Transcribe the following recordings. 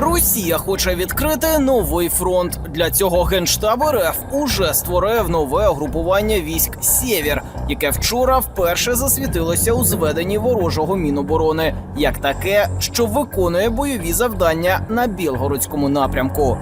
Росія хоче відкрити новий фронт. Для цього генштаб РФ уже створив нове угрупування військ Сєвєр, яке вчора вперше засвітилося у зведенні ворожого міноборони, як таке, що виконує бойові завдання на Білгородському напрямку.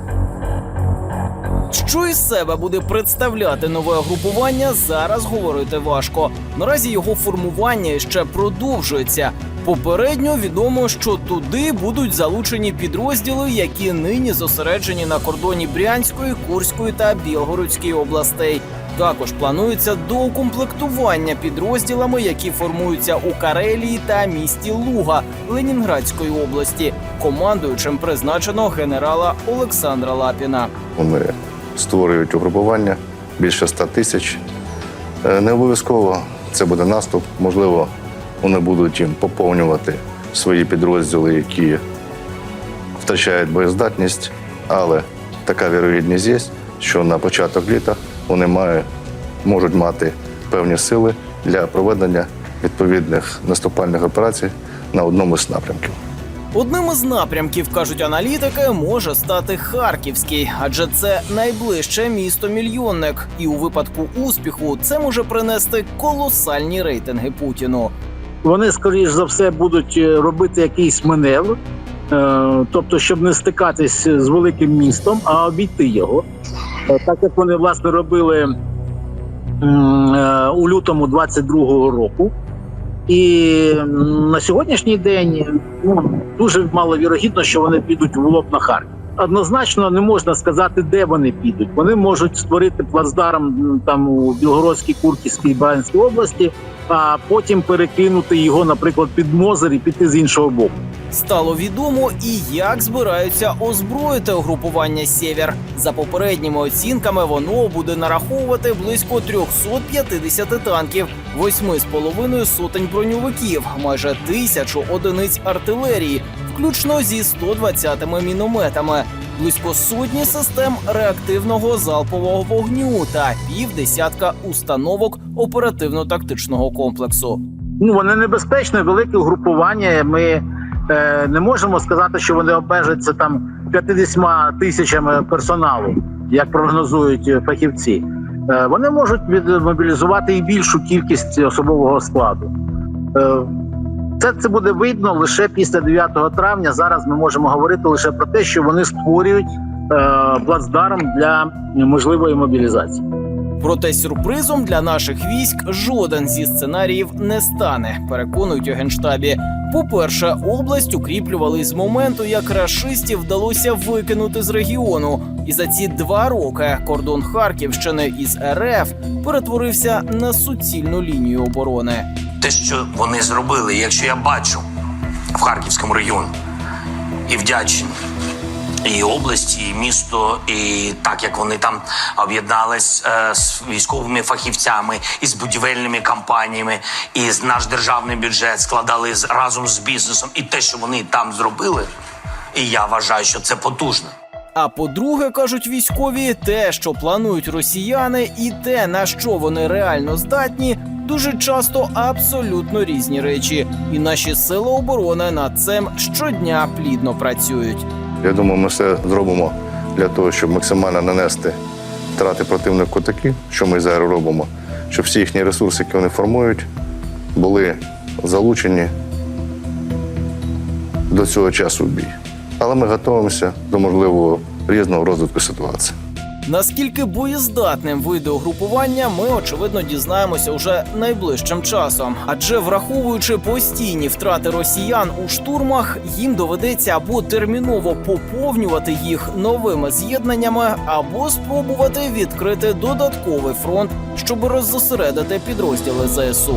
Що із себе буде представляти нове групування, зараз говорити важко. Наразі його формування ще продовжується. Попередньо відомо, що туди будуть залучені підрозділи, які нині зосереджені на кордоні Брянської, Курської та Білгородської областей. Також планується доукомплектування підрозділами, які формуються у Карелії та місті Луга Ленінградської області. Командуючим призначено генерала Олександра Лапіна. Вони створюють угрупування більше 100 тисяч. Е, Не обов'язково це буде наступ. Можливо, вони будуть їм поповнювати свої підрозділи, які втрачають боєздатність. Але така вірогідність є, що на початок літа вони мають, можуть мати певні сили для проведення відповідних наступальних операцій на одному з напрямків. Одним із напрямків, кажуть аналітики, може стати Харківський, адже це найближче місто мільйонник, і у випадку успіху це може принести колосальні рейтинги Путіну. Вони, скоріш за все, будуть е, робити якийсь маневр, е, тобто, щоб не стикатись з великим містом, а обійти його. Е, Так як вони власне робили у лютому 22-го року. І на сьогоднішній день ну, дуже маловірогідно, що вони підуть в лоб на Харків. Однозначно не можна сказати, де вони підуть. Вони можуть створити плацдарм там у Білгородській, Курківській, Брянській області, а потім перекинути його, наприклад, під Мозер і піти з іншого боку. Стало відомо і як збираються озброїти угрупування Сєвєр. За попередніми оцінками, воно буде нараховувати близько 350 танків, 8,5 сотень броньовиків, майже тисячу одиниць артилерії, включно зі 120 мінометами, близько сотні систем реактивного залпового вогню та півдесятка установок оперативно-тактичного комплексу. Ну вони небезпечне, велике угрупування. Ми е, не можемо сказати, що вони обмежаться там 50 тисячами персоналу, як прогнозують фахівці. Е, вони можуть мобілізувати і більшу кількість особового складу. Е, це, це буде видно лише після 9 травня. Зараз ми можемо говорити лише про те, що вони створюють е, плацдарм для можливої мобілізації. Проте сюрпризом для наших військ жоден зі сценаріїв не стане, переконують у генштабі. По-перше, область укріплювали з моменту, як рашистів вдалося викинути з регіону. І за ці два роки кордон Харківщини із РФ перетворився на суцільну лінію оборони. Те, що вони зробили, якщо я бачу в Харківському регіоні і вдячний і області, і місто, і так як вони там об'єднались е, з військовими фахівцями і з будівельними компаніями, і з наш державний бюджет складали з разом з бізнесом, і те, що вони там зробили, і я вважаю, що це потужно. А по-друге, кажуть військові, те, що планують росіяни, і те, на що вони реально здатні, дуже часто абсолютно різні речі. І наші сили оборони над цим щодня плідно працюють. Я думаю, ми все зробимо для того, щоб максимально нанести втрати противнику такі, що ми зараз робимо, щоб всі їхні ресурси, які вони формують, були залучені до цього часу в бій. Але ми готуємося до можливого різного розвитку ситуації. Наскільки боєздатним вийде угрупування, ми очевидно дізнаємося уже найближчим часом. Адже враховуючи постійні втрати росіян у штурмах, їм доведеться або терміново поповнювати їх новими з'єднаннями, або спробувати відкрити додатковий фронт, щоб роззосередити підрозділи ЗСУ.